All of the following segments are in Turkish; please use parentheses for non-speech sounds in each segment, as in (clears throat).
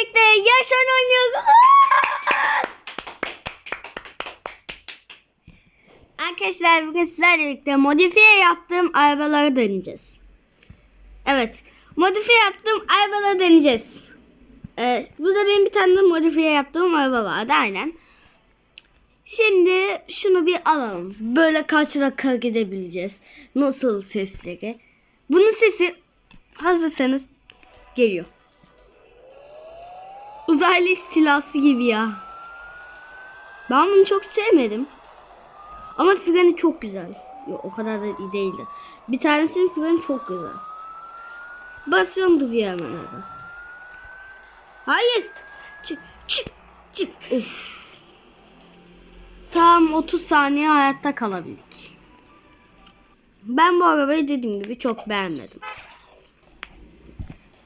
birlikte yaşan oynuyoruz. Arkadaşlar bugün sizlerle birlikte modifiye yaptığım arabaları deneyeceğiz. Evet. Modifiye yaptığım arabaları deneyeceğiz. Ee, burada benim bir tane de modifiye yaptığım araba vardı aynen. Şimdi şunu bir alalım. Böyle kaç dakika gidebileceğiz. Nasıl sesleri. Bunun sesi hazırsanız geliyor. Uzaylı istilası gibi ya. Ben bunu çok sevmedim. Ama freni çok güzel. Yok o kadar da iyi değildi. Bir tanesinin freni çok güzel. Basıyorum duruyor hemen orada. Hayır. Çık çık çık. Uf. Tam 30 saniye hayatta kalabildik. Ben bu arabayı dediğim gibi çok beğenmedim.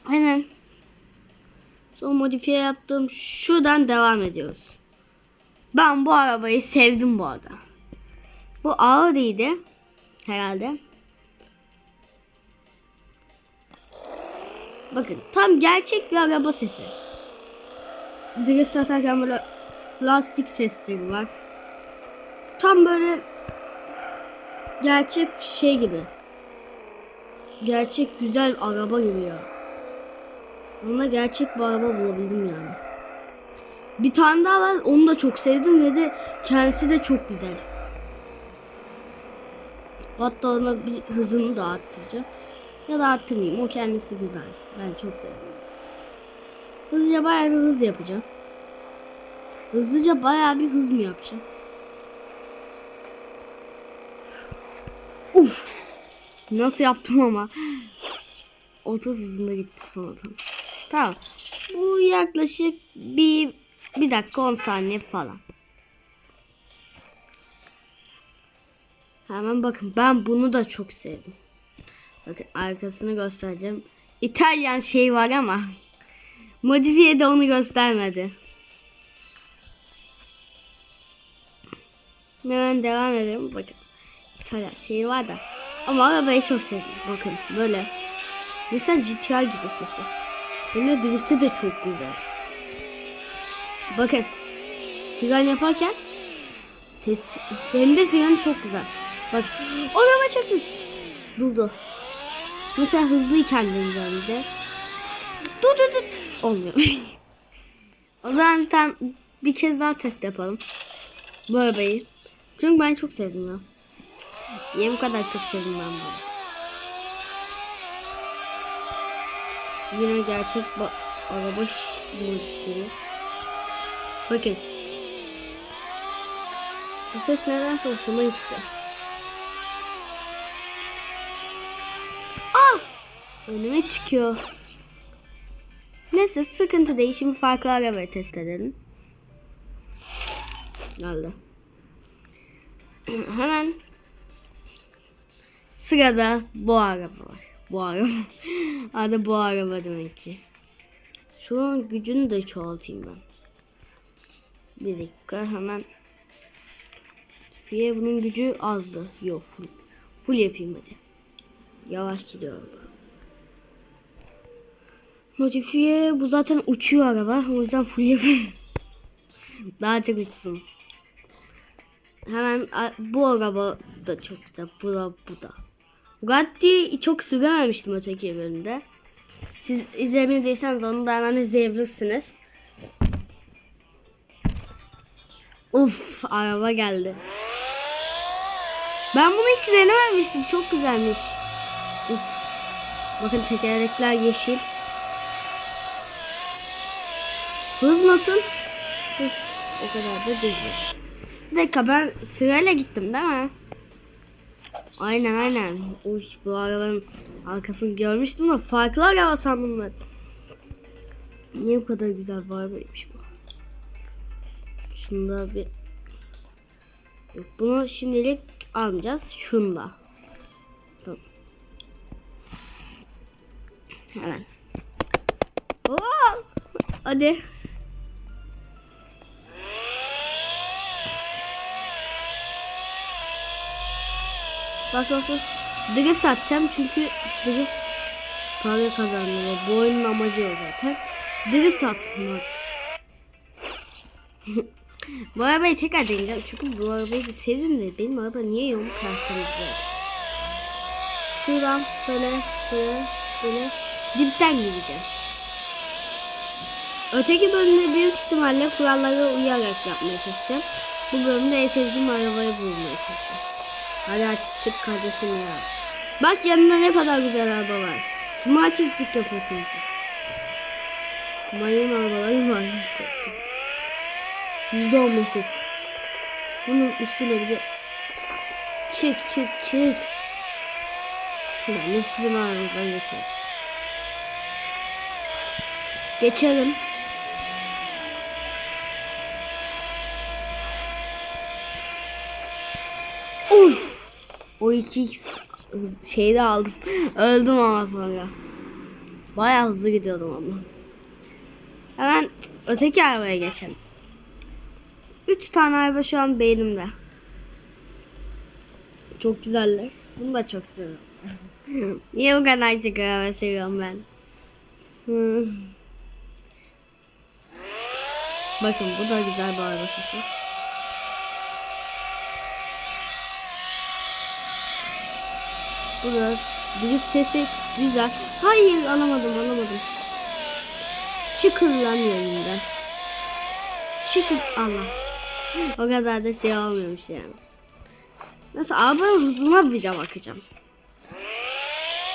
Aynen. Son modifiye yaptığım şuradan devam ediyoruz. Ben bu arabayı sevdim bu arada. Bu Audi'ydi herhalde. Bakın tam gerçek bir araba sesi. Drift atarken böyle lastik sesleri var. Tam böyle gerçek şey gibi. Gerçek güzel araba gibi ya. Onunla gerçek bir araba bulabildim yani. Bir tane daha var onu da çok sevdim ve de kendisi de çok güzel. Hatta ona bir hızını da arttıracağım. Ya da arttırmayayım o kendisi güzel. Ben çok sevdim. Hızlıca bayağı bir hız yapacağım. Hızlıca bayağı bir hız mı yapacağım? Uf. Nasıl yaptım ama. 30 hızında gitti sonradan. Tamam. Bu yaklaşık bir bir dakika 10 saniye falan. Hemen bakın ben bunu da çok sevdim. Bakın arkasını göstereceğim. İtalyan şey var ama (laughs) modifiye de onu göstermedi. Hemen devam edelim. Bakın. İtalyan şeyi var da. Ama arabayı çok sevdim. Bakın böyle. Mesela GTR gibi sesi. Böyle drifti de çok güzel. Bakın. Fren yaparken ses, hem de freni çok güzel. Bak. O araba çekmiş. Durdu. Mesela hızlıyken de güzeldi. Dur dur dur. Olmuyor. (laughs) o zaman bir tane bir kez daha test yapalım. Bu arabayı. Çünkü ben çok sevdim ya. Niye bu kadar çok sevdim ben bunu? Yine gerçek ba- araba modifiyeli. Bakın. Bu ses nedense hoşuma gitti. Ah! Önüme çıkıyor. Neyse sıkıntı değil. Şimdi farklı arabayı test edelim. Geldi. (clears throat) Hemen sırada bu araba var. Bu araba. (laughs) Adı bu araba demek ki. Şu an gücünü de çoğaltayım ben. Bir dakika hemen. Fiye bunun gücü azdı. Yok full. Full yapayım hadi. Yavaş gidiyor araba. Modifiye bu zaten uçuyor araba. O yüzden full yapayım. (laughs) Daha çok uçsun. Hemen bu araba da çok güzel. Bu da bu da. Bugatti çok sığamamıştım öteki bölümde. Siz izlemediyseniz onu da hemen izleyebilirsiniz. Uf araba geldi. Ben bunu hiç denememiştim. Çok güzelmiş. Uf. Bakın tekerlekler yeşil. Hız nasıl? Hız o kadar da değil. Bir dakika ben sırayla gittim değil mi? Aynen aynen. Uy bu arabanın arkasını görmüştüm de farklı araba sandım ben. Niye bu kadar güzel bir arabaymış bu? Şunda bir... Yok bunu şimdilik almayacağız. Şunda. Tamam. Hemen. Oo! Hadi. Bas bas. Drift atacağım çünkü drift para kazanıyor. Bu oyunun amacı o zaten. drift atmak. (laughs) bu arabayı tekrar deneyeceğim çünkü bu arabayı sevdim de benim araba niye yamuk karakterimiz Şuradan böyle böyle böyle dipten gideceğim. Öteki bölümde büyük ihtimalle kurallara uyarak yapmaya çalışacağım. Bu bölümde en sevdiğim arabayı bulmaya çalışacağım. Hadi artık çık kardeşim ya. Bak yanında ne kadar güzel araba var. Kime artistlik yapıyorsunuz siz? Mayın arabaları var. Yüzde on beşiz. Bunun üstüne bir de çık çık çık. De sizin aranızdan geçerim. Geçelim. Of. O iki şeyi de aldım. (laughs) Öldüm ama sonra. Bayağı hızlı gidiyordum ama. Hemen öteki arabaya geçelim. Üç tane araba şu an beynimde. Çok güzeller. Bunu da çok seviyorum. (laughs) Niye bu kadar çok araba seviyorum ben? Hmm. Bakın bu da güzel bir araba sesi. Burası drift sesi güzel. Hayır alamadım alamadım. Çıkın lan yerinden. Çıkın. O kadar da şey olmuyormuş yani. Nasıl arabanın hızına bir de bakacağım.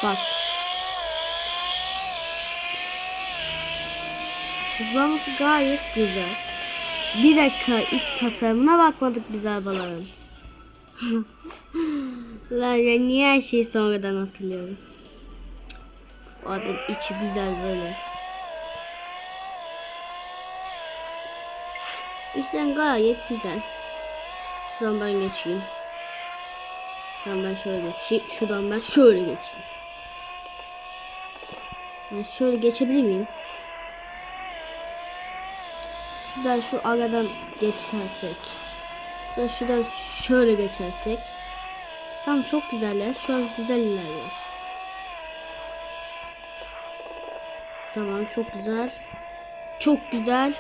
Bas. Hızlaması gayet güzel. Bir dakika iç tasarımına bakmadık biz arabaların. (laughs) Ya niye her şeyi sonradan hatırlıyorum? Abi içi güzel böyle. İçten gayet güzel. Şuradan ben geçeyim. Şuradan ben şöyle geçeyim. Şuradan ben şöyle geçeyim. Ben şöyle geçebilir miyim? Şuradan şu aradan geçersek. Şuradan şöyle geçersek. Tamam çok güzel ya. Şu an güzel ilerliyor. Tamam çok güzel. Çok güzel.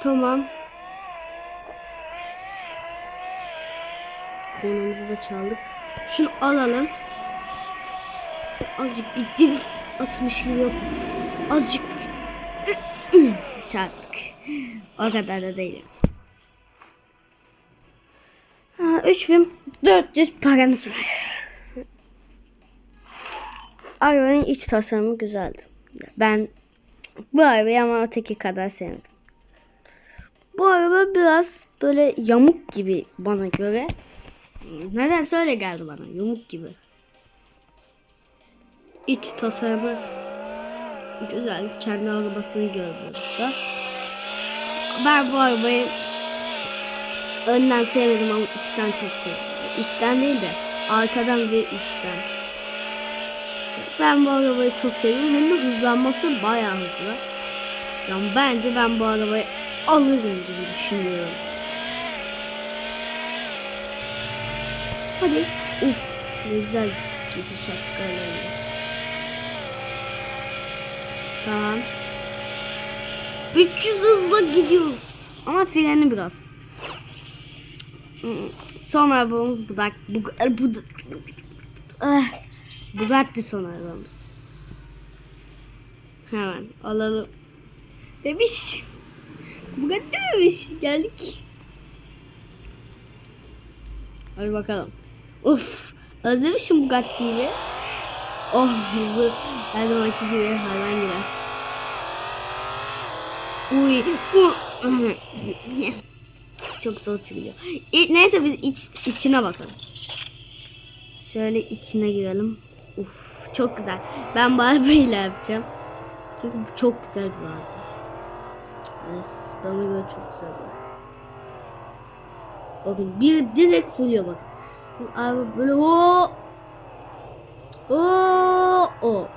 Tamam. Konumuzu da çaldık. Şunu alalım. Şu azıcık bir drift atmış gibi yok. Azıcık (clears throat) çarptık. O kadar da değil. Ha, 3400 paramız var. Arabanın iç tasarımı güzeldi. Ben bu arabayı ama öteki kadar sevmedim. Bu araba biraz böyle yamuk gibi bana göre. Nedense öyle geldi bana. Yamuk gibi. İç tasarımı güzel. Kendi arabasını görüyoruz. Ben bu arabayı önden sevmedim ama içten çok sevdim. İçten değil de arkadan ve içten. Ben bu arabayı çok sevdim. Hem de hızlanması bayağı hızlı. Yani bence ben bu arabayı alırım gibi düşünüyorum. Hadi. Uf. Ne güzel gidiş yaptık aralarında. Tamam. 300 hızla gidiyoruz. Ama freni biraz. Son arabamız bu da bu bu Bugatti son arabamız. Hemen alalım. Bebiş. Bugatti bebiş. Geldik. Hadi bakalım. Uf. Özlemişim Bugatti'yi be. Oh hızlı. Her zamanki gibi hayvan gibi. Uy. Çok zor siliyor. Neyse biz iç, içine bakalım. Şöyle içine girelim. Uf çok güzel. Ben bu arabayla (laughs) yapacağım. Çünkü bu çok güzel bir araba. Evet bana göre çok güzel bir. Bakın bir direkt fırlıyor bakın. Araba böyle o o o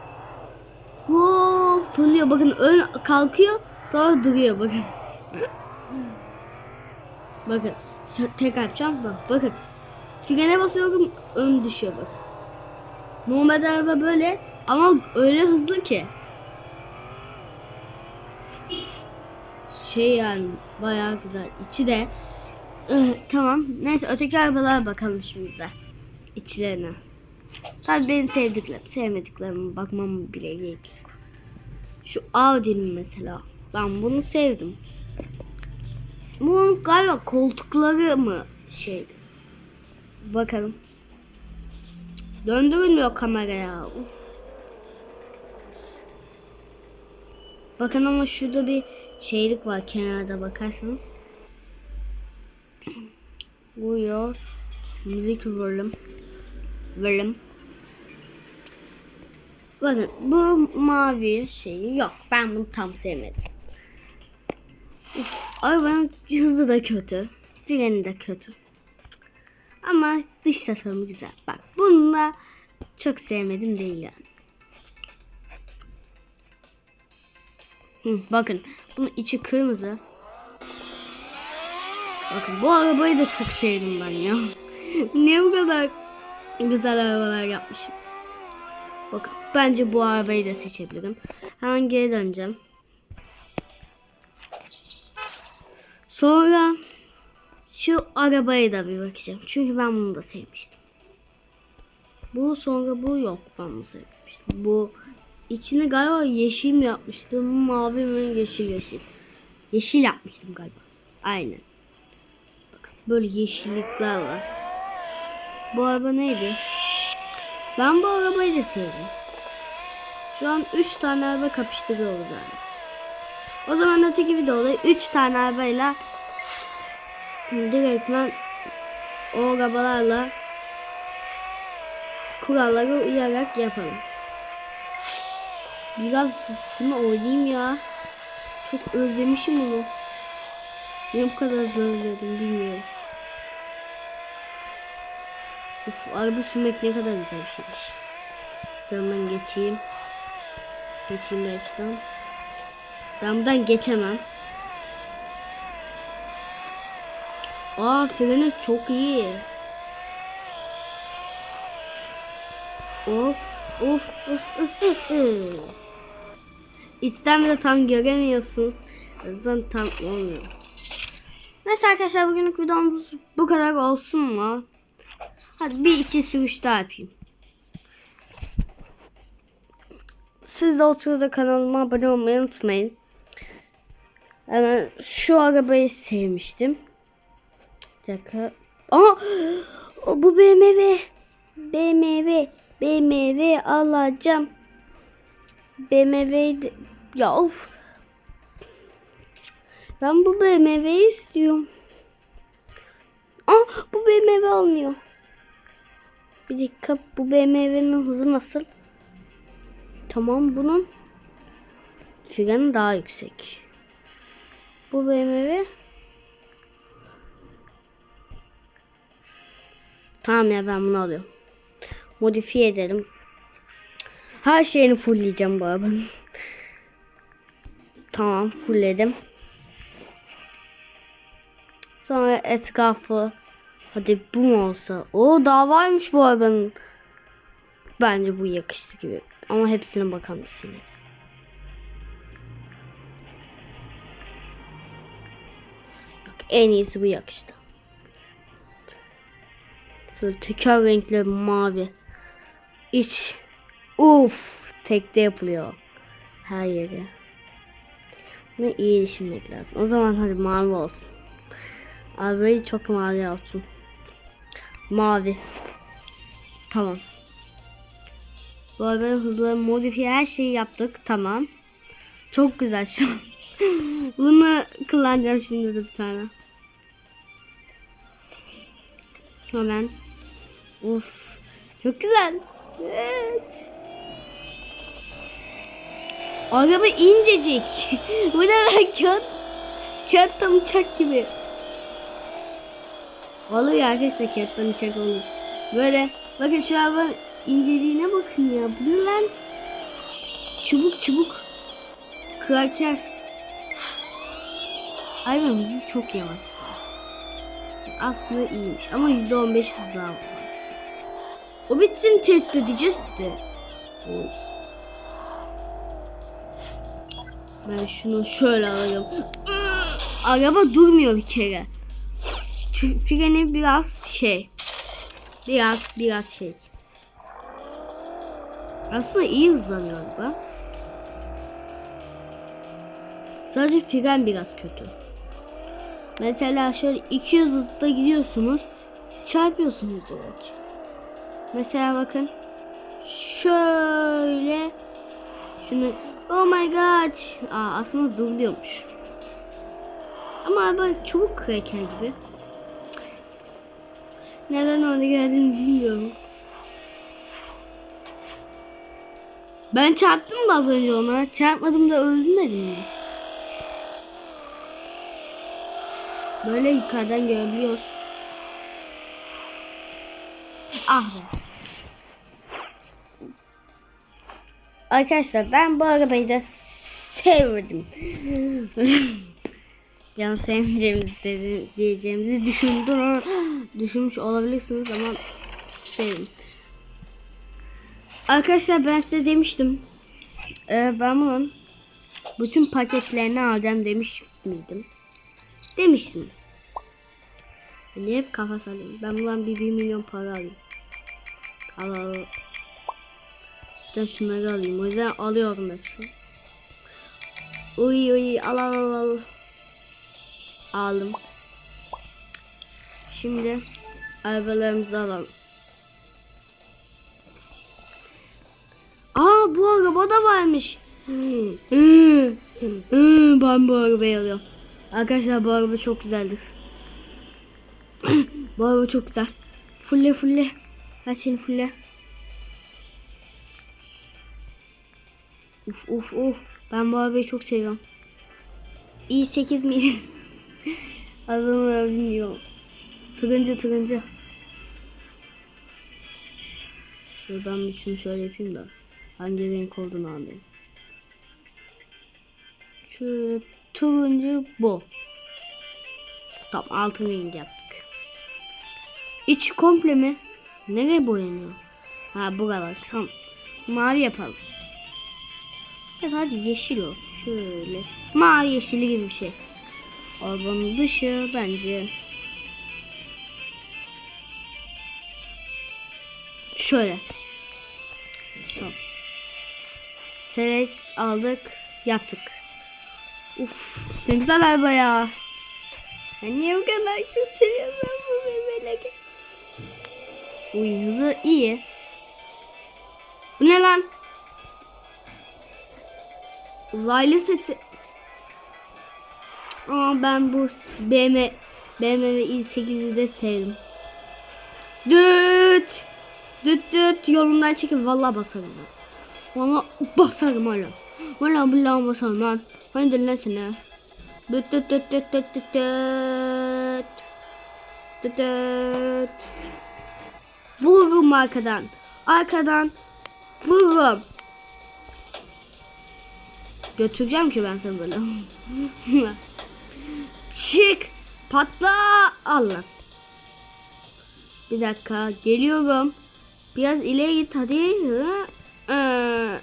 o fırlıyor bakın ön kalkıyor sonra duruyor bakın. bakın tekrar yapacağım bak bakın. Frene basıyorum ön düşüyor bakın. Normal araba böyle ama öyle hızlı ki. Şey yani bayağı güzel. İçi de Eh, tamam. Neyse öteki arabalara bakalım şimdi de. İçlerine. Tabii benim sevdiklerim, sevmediklerime bakmam bile gerek yok. Şu Audi'nin mesela. Ben bunu sevdim. Bunun galiba koltukları mı şeydi? Bakalım. Döndürülmüyor kameraya. Uf. Bakın ama şurada bir şeylik var kenarda bakarsanız. Buyur. Müzik verelim. Verelim. Bakın bu mavi şeyi yok. Ben bunu tam sevmedim. Uf, arabanın hızı da kötü. Freni de kötü. Ama dış tasarımı güzel. Bak bunu da çok sevmedim değil yani. Hı, bakın bunun içi kırmızı. Bakın bu arabayı da çok sevdim ben ya. (laughs) Niye bu kadar güzel arabalar yapmışım? Bakın bence bu arabayı da seçebilirim. Hemen geri döneceğim. Sonra şu arabaya da bir bakacağım. Çünkü ben bunu da sevmiştim. Bu sonra bu yok ben bunu sevmiştim. Bu içini galiba yeşil mi yapmıştım? Mavi mi? Yeşil yeşil. Yeşil yapmıştım galiba. Aynen. Bakın böyle yeşillikler var. Bu araba neydi? Ben bu arabayı da sevdim. Şu an 3 tane araba kapıştırıyoruz yani. O zaman öteki videoda 3 tane arabayla direktmen o arabalarla kuralları uyarak yapalım. Biraz şunu oynayayım ya. Çok özlemişim onu. Niye bu kadar hızlı özledim bilmiyorum. Uf, araba sürmek ne kadar güzel bir şeymiş. Şuradan ben geçeyim. Geçeyim ben şuradan. Ben buradan geçemem. Aa freni çok iyi. Of of of of. İçten bile tam göremiyorsunuz. O yüzden tam olmuyor. Neyse arkadaşlar bugünlük videomuz bu kadar olsun mu? Hadi bir iki sürüş daha yapayım. Siz de o sırada kanalıma abone olmayı unutmayın. Hemen şu arabayı sevmiştim. Bir dakika. O bu BMW. BMW. BMW alacağım. BMW 'di. ya of. Ben bu BMW'yi istiyorum. Aa bu BMW almıyor. Bir dakika bu BMW'nin hızı nasıl? Tamam bunun freni daha yüksek. Bu BMW Tamam ya ben bunu alıyorum. Modifiye edelim. Her şeyini fullleyeceğim bu arabanın. (laughs) tamam fullledim. Sonra etrafı hadi bu mu olsa? O daha varmış bu arabanın. Bence bu yakıştı gibi. Ama hepsine bakalım yine. En iyisi bu yakıştı. Şöyle teker renkli mavi. İç. Uf, tekte yapılıyor. Her yere. Bunu iyi düşünmek lazım. O zaman hadi mavi olsun. Arabayı çok mavi olsun. Mavi. Tamam. Bu arabanın hızları modifiye her şeyi yaptık. Tamam. Çok güzel şu. (laughs) Bunu kullanacağım şimdi de bir tane. Hemen. Uf. Çok güzel. Evet. Araba incecik. (laughs) Bu ne lan kağıt? Kağıttan uçak gibi. Oluyor arkadaşlar kağıttan uçak oluyor. Böyle bakın şu araba inceliğine bakın ya. Bu ne lan? Çubuk çubuk. Kraker. Hayvan hızı çok yavaş. Aslında iyiymiş ama %15 hız daha var. O bitsin test edeceğiz de. Oy. Ben şunu şöyle alayım. Araba durmuyor bir kere. Çünkü freni biraz şey. Biraz biraz şey. Aslında iyi hızlanıyor araba. Sadece fren biraz kötü. Mesela şöyle 200 hızda gidiyorsunuz. Çarpıyorsunuz direkt. Mesela bakın. Şöyle. Şunu. Oh my god. Aa, aslında duruyormuş. Ama araba çabuk kraker gibi. Neden orada geldiğini bilmiyorum. Ben çarptım mı az önce ona? Çarpmadım da öldürmedim mi? Böyle yukarıdan görebiliyoruz. Ah be. Arkadaşlar ben bu arabayı da sevmedim. (laughs) yani sevmeyeceğimizi dedi- diyeceğimizi düşündüm. Düşünmüş olabilirsiniz ama sevdim. Arkadaşlar ben size demiştim. Ee, ben bunun bütün paketlerini alacağım demiş miydim? Demiştim. Niye hep kafa sallıyorum? Ben bundan bir, bir milyon para alayım. Al al. Ben şunları alayım. O yüzden alıyorum hepsini. Uy uy al al al al. Aldım. Şimdi arabalarımızı alalım. Aa bu araba da varmış. ben bu arabayı alıyorum. Arkadaşlar bu araba çok güzeldir. (clears throat) bu araba çok güzel. Fulle fulle. Her şeyini fulle. Uf uf uf. Ben bu arabayı çok seviyorum. İyi 8 mil. Adını bilmiyorum. Turuncu turuncu. Dur ben şunu şöyle yapayım da. Hangi renk olduğunu anlayayım. Şöyle turuncu bu. Tamam altın rengi yaptık. İç komple mi? Nereye boyanıyor? Ha buralar. Tamam. Mavi yapalım. Evet hadi yeşil olsun. Şöyle. Mavi yeşili gibi bir şey. Arabanın dışı bence. Şöyle. Tamam. Celeste aldık. Yaptık. Uf, ne güzel araba ya. Ben niye bu kadar çok seviyorum bu bebeleri. Uy hızı iyi. Bu ne lan? Uzaylı sesi. Aa ben bu BMW BMW i8'i de sevdim. Düt. Düt düt yolundan çekip vallahi basarım ben. Valla basarım hala. Valla billahi basarım lan. Hani dinle seni. Düt düt düt düt düt düt düt. Düt düt. Vururum arkadan. Arkadan vururum. Götüreceğim ki ben seni böyle. (laughs) Çık. Patla. Allah. Bir dakika. Geliyorum. Biraz ileri git hadi. Hı.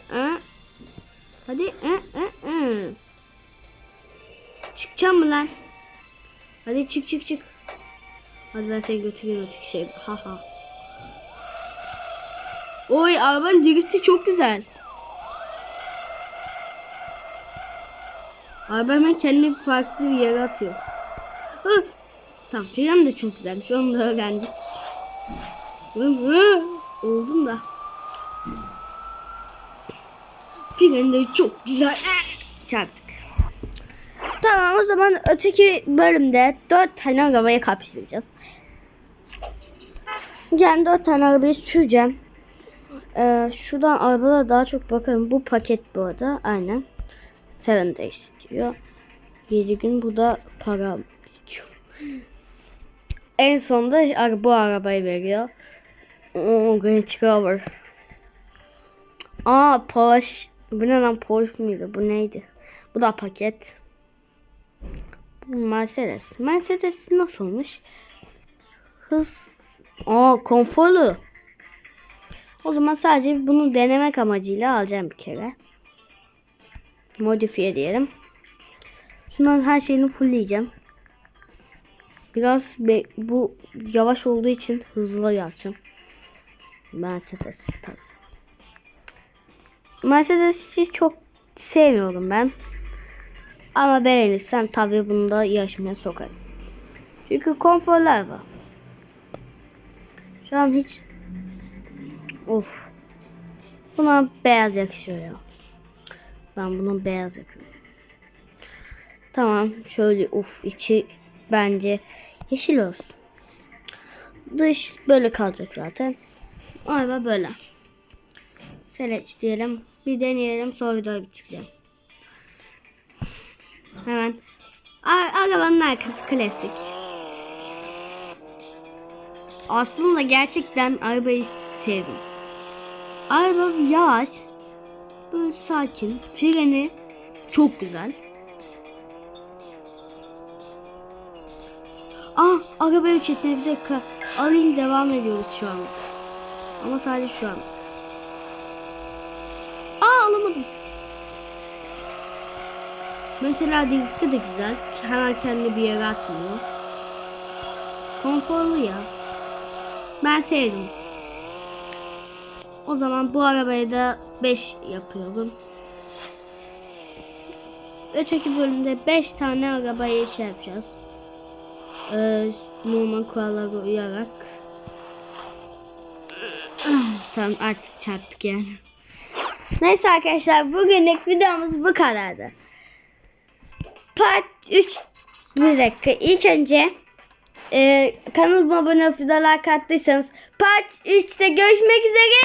Hadi. Çıkacağım mı lan? Hadi çık çık çık. Hadi ben seni götüreyim öteki şey. Ha ha. Oy arabanın drifti çok güzel. Araba hemen kendini farklı bir yere atıyor. Hı. Tamam fren de çok güzelmiş. Onu da öğrendik. Oldum da. Fren de çok güzel. Çarptık. Tamam o zaman öteki bölümde dört tane arabaya kapışacağız. Yani dört tane arabayı süreceğim. Ee, şuradan arabada daha çok bakalım. Bu paket bu arada. Aynen. Seven Days diyor. 7 gün bu da para. En sonunda bu arabayı veriyor. Oo, Range Rover. Aa Porsche. Bu ne lan Porsche muydu? Bu neydi? Bu da paket. Mercedes. Mercedes nasılmış? Hız. Aa konforlu. O zaman sadece bunu denemek amacıyla alacağım bir kere. Modifiye diyelim. Şundan her şeyini fullleyeceğim. Biraz be- bu yavaş olduğu için hızlı yapacağım. Mercedes tabii. Mercedes'i çok sevmiyorum ben. Ama beğenirsem tabii bunu da yarışmaya sokarım. Çünkü konforlar var. Şu an hiç Of. Buna beyaz yakışıyor ya. Ben bunu beyaz yapıyorum. Tamam. Şöyle uf içi bence yeşil olsun. Dış böyle kalacak zaten. Araba böyle. Seleç diyelim. Bir deneyelim sonra videoyu bitireceğim. Hemen. Arabanın arkası klasik. Aslında gerçekten arabayı sevdim. Araba yavaş. Böyle sakin. Freni çok güzel. Ah araba yok etme bir dakika. Alayım devam ediyoruz şu an. Ama sadece şu an. Aa alamadım. Mesela drift'te de güzel. Hemen kendini bir yere atmıyor. Konforlu ya. Ben sevdim. O zaman bu arabaya da 5 yapıyorum. Öteki bölümde 5 tane arabaya şey yapacağız. Ee, normal kurallara uyarak. (clears throat) tamam artık çarptık yani. Neyse arkadaşlar bugünlük videomuz bu kadardı. Part 3 bir dakika ilk önce e, kanalıma abone olup like attıysanız part 3'te görüşmek üzere.